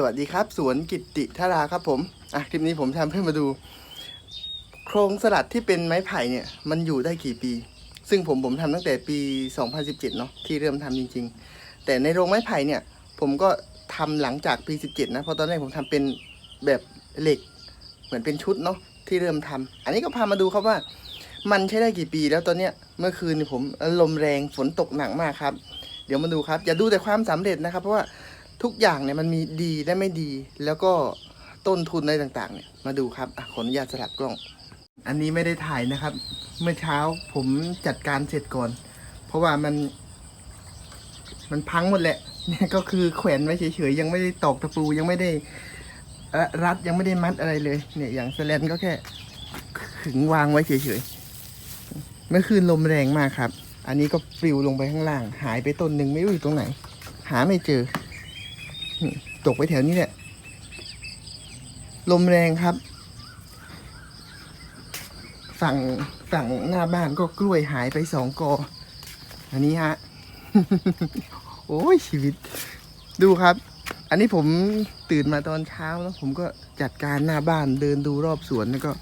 สวัสดีครับ สวนกิติธาราครับผม อะคลิปนี้ผมทำเพื่อมาดู โครงสลัดที่เป็นไม้ไผ่เนี่ย มันอยู่ได้กี่ปี ซึ่งผมผมทำตั้งแต่ปี 2017 เนาะที่เริ่มทำจริง ๆ แต่ในโรงไม้ไผ่เนี่ย ผมก็ทำหลังจากปี 17 นะ เพราะตอนแรกผมทำเป็นแบบเหล็ก เหมือนเป็นชุดเนาะที่เริ่มทำอันนี้ก็พามาดูครับว่า มันใช้ได้กี่ปีแล้วตอนเนี้ยเมื่อคืนนี่ผมลมแรงฝนตกหนักมากครับ เดี๋ยวมาดูครับอย่าดูแต่ความสำเร็จนะครับ เพราะว่า ทุกอย่างเนี่ยมันมีดีและไม่ดี แล้วก็ต้นทุนอะไรต่างๆ เนี่ย มาดูครับอะขออนุญาตสลับกล้อง อันนี้ไม่ได้ถ่ายนะครับ เมื่อเช้าผมจัดการเสร็จก่อน เพราะว่ามัน มันพังหมดแหละ เนี่ยก็คือแขวนไว้เฉยๆยังไม่ได้ตอกตะปูยังไม่ได้รัดยังไม่ได้มัดอะไรเลย เนี่ยอย่างสแลนก็แค่ขึงวางไว้เฉยๆเมื่อคืนลมแรงมากครับ อันนี้ก็ปลิวลงไปข้างล่าง หายไปต้นหนึ่งไม่รู้อยู่ตรงไหน หาไม่เจอ ตกไปแถวนี้แหละ ลมแรงครับ ฝั่งฝั่งหน้าบ้านก็กล้วยหายไปสองกอ อันนี้ฮะ โอ้ยชีวิต ดูครับ อันนี้ผมตื่นมาตอนเช้าแล้วผมก็จัดการหน้าบ้านเดินดูรอบสวนแล้วก็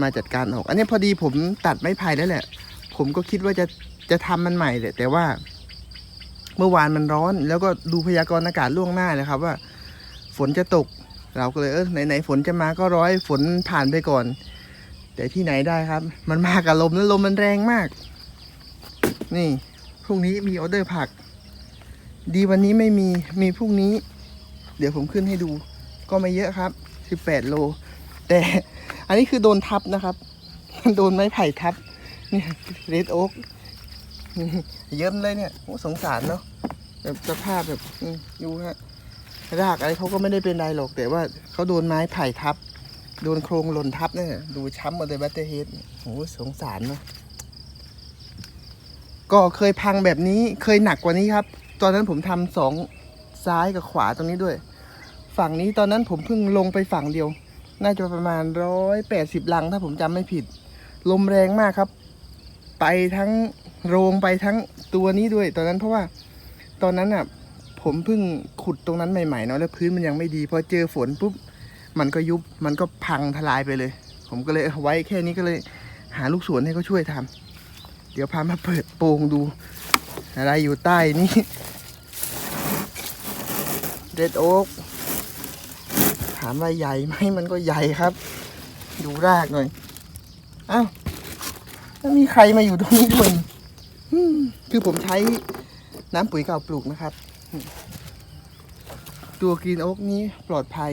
มาจัดการออก อันนี้พอดีผมตัดไม้ไผ่แล้วแหละ ผมก็คิดว่าจะจะทำมันใหม่แหละแต่ว่า เมื่อวานมันร้อน แล้วก็ดูพยากรณ์อากาศล่วงหน้าเลยครับ ว่า ฝนจะตก เราก็เลยเออไหนๆฝนจะมาก็ร้อยฝนผ่านไปก่อน แต่ที่ไหนได้ครับ มันมากับลมแล้วลมมันแรงมาก นี่พรุ่งนี้มีออเดอร์ผัก ดีวันนี้ไม่มีมีพรุ่งนี้ เดี๋ยวผมขึ้นให้ดู ก็ไม่เยอะครับ 18 โล แต่อันนี้คือโดนทับนะครับ โดนไม้ไผ่ทับเนี่ยเรดโอ๊ก เยิ้มเลยเนี่ยโอ้สงสารเนาะแบบสภาพแบบอืมดูฮะรากอะไรเขาก็ไม่ได้เป็นไรหรอกแต่ว่าเขาโดนไม้ไผ่ทับ โดนโครงหล่นทับเนี่ยดูช้ำหมดเลยบัตเตอร์เฮดโอ้สงสารเนาะก็เคยพังแบบนี้เคยหนักกว่านี้ครับ ตอนนั้นผมทำสองซ้ายกับขวาตรงนี้ด้วย ฝั่งนี้ตอนนั้นผมเพิ่งลงไปฝั่งเดียว น่าจะประมาณร้อยแปดสิบลังถ้าผมจำไม่ผิด ลมแรงมากครับ ไปทั้ง โรงไปทั้งตัวนี้ด้วย ตอนนั้นเพราะว่าตอนนั้นอะผมเพิ่งขุดตรงนั้นใหม่ๆเนาะแล้วพื้นมันยังไม่ดีพอเจอฝนปุ๊บมันก็ยุบมันก็พังทลายไปเลย ผมก็เลยเอาไว้แค่นี้ก็เลยหาลูกสวนให้เขาช่วยทำเดี๋ยวพามาเปิดโปงดู อะไรอยู่ใต้นี่เดดโอ๊กถามว่าใหญ่ไหมมันก็ใหญ่ครับ ดูรากหน่อยอ้าวแล้วมีใครมาอยู่ตรงนี้ด้วย คือผมใช้น้ำปุ๋ยเก่าปลูกนะครับ ตัวกรีนโอ๊กนี้ปลอดภัย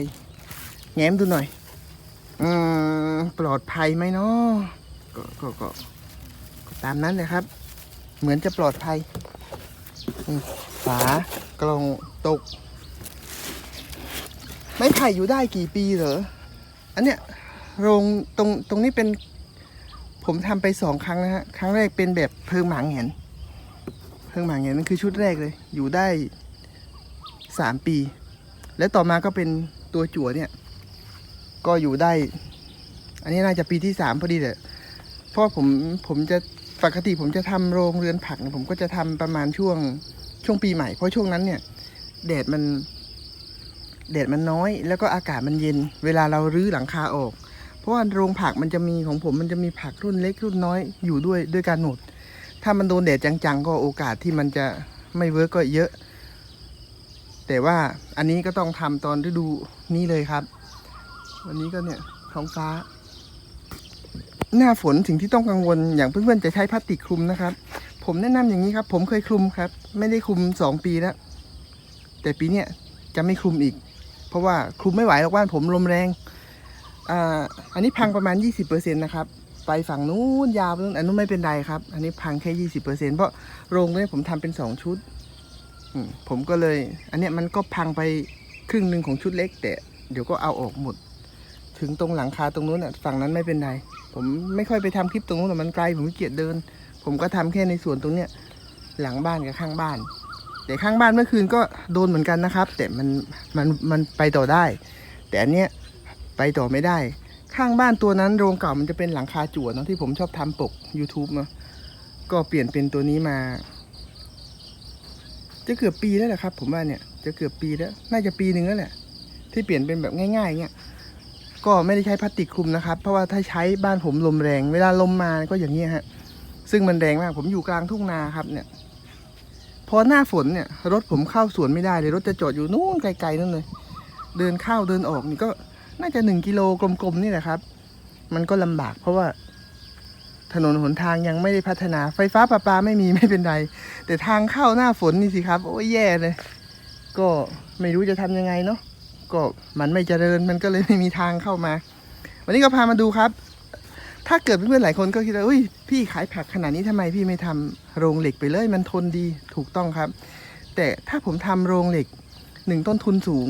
แง้มดูหน่อยอืปลอดภัยไหมเนาะก็ก็ก็ตามนั้นเลยครับ เหมือนจะปลอดภัยฝากล่องตก ไม้ไผ่อยู่ได้กี่ปีเหรอ อันเนี้ยโรงตรงตรงนี้เป็น ผมทำไปสองครั้งนะฮะ ครั้งแรกเป็นแบบเพิงหมางเห็น เพิงหมางเห็นนั่นคือชุดแรกเลย อยู่ได้สามปี แล้วต่อมาก็เป็นตัวจั่วเนี่ย ก็อยู่ได้ อันนี้น่าจะปีที่สามพอดีเลยเพราะผมผมจะปกติผมจะทำโรงเรือนผักเนี่ยผมก็จะทำประมาณช่วงช่วงปีใหม่ เพราะช่วงนั้นเนี่ย แดดมันแดดมันน้อย แล้วก็อากาศมันเย็น เวลาเรารื้อหลังคาออก เพราะว่าโรงผักมันจะมีของผมมันจะมีผักรุ่นเล็กรุ่นน้อยอยู่ด้วยด้วยกันหมดถ้ามันโดนแดดจังๆ ก็โอกาสที่มันจะไม่เวิร์กก็เยอะ แต่ว่าอันนี้ก็ต้องทำตอนฤดูนี้เลยครับ วันนี้ก็เนี่ยท้องฟ้า หน้าฝนสิ่งที่ต้องกังวลอย่างเพื่อนๆจะใช้พลาสติกคลุมนะครับ ผมแนะนำอย่างนี้ครับ ผมเคยคลุมครับ ไม่ได้คลุมสองปีแล้วแต่ปีเนี้ยจะไม่คลุมอีก เพราะว่าคลุมไม่ไหวหรอกบ้านผมลมแรง อ่าอันนี้พังประมาณ 20%นะครับไปฝั่งนู้นยาวไปนู้นอันนู้นไม่เป็นไรครับ อันนี้พังแค่ 20%เพราะโรงเนี่ยผมทำเป็น 2 ชุดผมก็เลย อันเนี้ยมันก็พังไปครึ่งหนึ่งของชุดเล็ก แต่เดี๋ยวก็เอาออกหมด ถึงตรงหลังคาตรงนู้นอะฝั่งนั้นไม่เป็นไรผมไม่ค่อยไปทำคลิปตรงนู้นมันไกลผมเกียจเดิน ผมก็ทำแค่ในส่วนตรงเนี้ยหลังบ้านกับข้างบ้าน แต่ข้างบ้านเมื่อคืนก็โดนเหมือนกันนะครับ แต่มันมันมันไปต่อได้ แต่อันเนี้ย ไปต่อไม่ได้ ข้างบ้านตัวนั้นโรงเก่ามันจะเป็นหลังคาจั่วเนอะที่ผมชอบทำปก YouTube เนาะก็เปลี่ยนเป็นตัวนี้มา จะเกือบปีแล้วแหละครับ ผมว่าเนี่ยจะเกือบปีแล้ว น่าจะปีหนึ่งแล้วแหละที่เปลี่ยนเป็นแบบง่ายๆเงี้ยก็ไม่ได้ใช้พลาสติกคลุมนะครับ เพราะว่าถ้าใช้บ้านผมลมแรง เวลาลมมาก็อย่างนี้ฮะ ซึ่งมันแรงมาก ผมอยู่กลางทุ่งนาครับเนี่ย พอหน้าฝนเนี่ย รถผมเข้าสวนไม่ได้เลย รถจะจอดอยู่นู่นไกลๆนั่นเลย เดินเข้าเดินออกนี่ก็ น่าจะหนึ่งกิโลกลมๆนี่แหละครับ มันก็ลำบากเพราะว่า ถนนหนทางยังไม่ได้พัฒนา ไฟฟ้าประปาไม่มีไม่เป็นไร แต่ทางเข้าหน้าฝนนี่สิครับ โอ้ยแย่เลย ก็ไม่รู้จะทำยังไงเนาะก็มันไม่เจริญมันก็เลยไม่มีทางเข้ามา วันนี้ก็พามาดูครับ ถ้าเกิดเพื่อนๆหลายคนก็คิดว่าอุ้ยพี่ขายผักขนาดนี้ทำไมพี่ไม่ทำโรงเหล็กไปเลย มันทนดีถูกต้องครับ แต่ถ้าผมทำโรงเหล็กหนึ่งต้นทุนสูง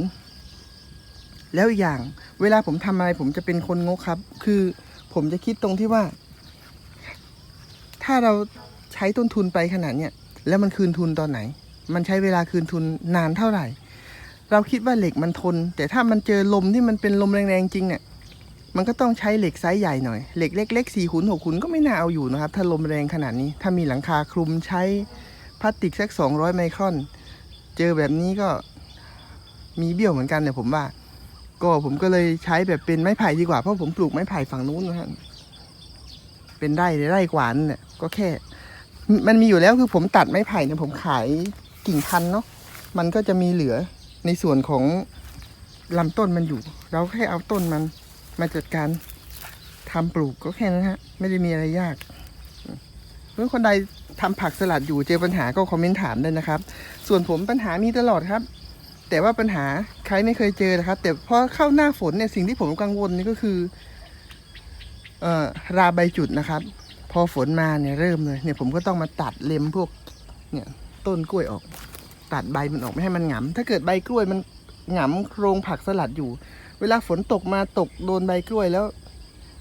แล้วอีกอย่างเวลาผมทำอะไรผมจะเป็นคนงกครับ คือผมจะคิดตรงที่ว่า ถ้าเราใช้ต้นทุนไปขนาดเนี้ยแล้วมันคืนทุนตอนไหน มันใช้เวลาคืนทุนนานเท่าไหร่ เราคิดว่าเหล็กมันทน แต่ถ้ามันเจอลมที่มันเป็นลมแรงๆจริงเนี่ยมันก็ต้องใช้เหล็กไซส์ใหญ่หน่อย เหล็กเล็กๆสี่ขุนหกขุนก็ไม่น่าเอาอยู่นะครับ ถ้าลมแรงขนาดนี้ ถ้ามีหลังคาคลุมใช้พลาสติกสักสองร้อยไมครอน เจอแบบนี้ก็มีเบี้ยวเหมือนกันเนี่ยผมว่า ก็ผมก็เลยใช้แบบเป็นไม้ไผ่ดีกว่าเพราะผมปลูกไม้ไผ่ฝั่งนู้นนะฮะเป็นไร่ไร่กว่านั่นแหละก็แค่ มันมีอยู่แล้วคือผมตัดไม้ไผ่เนี่ยผมขายกิ่งพันเนาะมันก็จะมีเหลือในส่วนของลำต้นมันอยู่ เราแค่เอาต้นมันมาจัดการทำปลูกก็แค่นั้นฮะ ไม่ได้มีอะไรยากเมื่อคนใดทำผักสลัดอยู่เจอปัญหาก็คอมเมนต์ถามได้นะครับ ส่วนผมปัญหามีตลอดครับ แต่ว่าปัญหาใครไม่เคยเจอนะครับ แต่พอเข้าหน้าฝนเนี่ยสิ่งที่ผมกังวลนี่ก็คือเอ่อราใบจุดนะครับ พอฝนมาเนี่ยเริ่มเลยเนี่ยผมก็ต้องมาตัดเล็มพวกเนี่ยต้นกล้วยออก ตัดใบมันออกไม่ให้มันหงำถ้าเกิดใบกล้วยมันหงำโครงผักสลัดอยู่ เวลาฝนตกมาตกโดนใบกล้วยแล้ว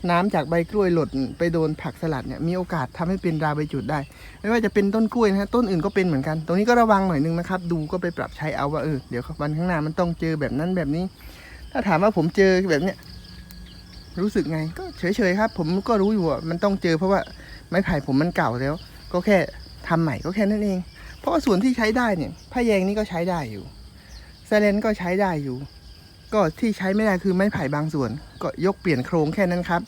น้ำจากใบกล้วยหล่นไปโดนผักสลัดเนี่ยมีโอกาสทำให้เป็นราใบจุดได้ ไม่ว่าจะเป็นต้นกล้วยนะฮะต้นอื่นก็เป็นเหมือนกัน ตรงนี้ก็ระวังหน่อยนึงนะครับ ดูก็ไปปรับใช้เอาว่าเออเดี๋ยววันข้างหน้ามันต้องเจอแบบนั้นแบบนี้ ถ้าถามว่าผมเจอแบบเนี้ยรู้สึกไงก็เฉยๆครับ ผมก็รู้อยู่ว่ามันต้องเจอเพราะว่าไม้ไผ่ผมมันเก่าแล้ว ก็แค่ทำใหม่ก็แค่นั้นเอง เพราะว่าส่วนที่ใช้ได้เนี่ยผ้าแยงนี่ก็ใช้ได้อยู่แซเลนก็ใช้ได้อยู่ ก็ที่ใช้ไม่ได้คือไม้ไผ่บางส่วน ก็ยกเปลี่ยนโครงแค่นั้นครับ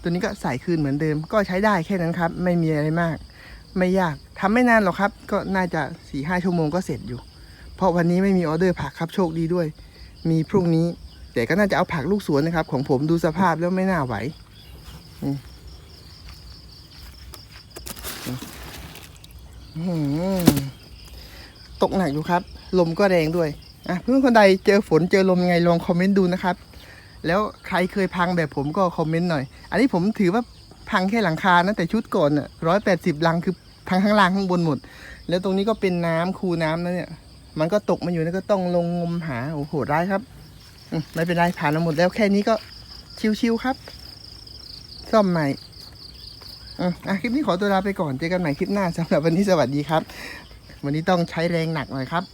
ตัวนี้ก็ใส่คืนเหมือนเดิม ก็ใช้ได้แค่นั้นครับ ไม่มีอะไรมาก ไม่ยากทำไม่นานหรอกครับ ก็น่าจะสี่ห้าชั่วโมงก็เสร็จอยู่ เพราะวันนี้ไม่มีออเดอร์ผักครับโชคดีด้วย มีพรุ่งนี้ แต่ก็น่าจะเอาผักลูกสวนนะครับ ของผมดูสภาพแล้วไม่น่าไหวอืมตกหนักอยู่ครับ ลมก็แรงด้วย อะเพื่อนคนใดเจอฝนเจอลมยังไงลองคอมเมนต์ดูนะครับ แล้วใครเคยพังแบบผมก็คอมเมนต์หน่อย อันนี้ผมถือว่าพังแค่หลังคานะแต่ชุดก่อนอะร้อยแปดสิบลังคือพังข้างล่างข้างบนหมด แล้วตรงนี้ก็เป็นน้ำคูน้ำนะเนี่ย มันก็ตกมาอยู่แล้วก็ต้องลงงมหาโอ้โหร้ายครับอไม่เป็นไรผ่านมาหมดแล้วแค่นี้ก็ชิวๆครับ ซ่อมใหม่อะคลิปนี้ขอตัวลาไปก่อนเจอกันใหม่คลิปหน้าสำหรับวันนี้สวัสดีครับ วันนี้ต้องใช้แรงหนักหน่อยครับ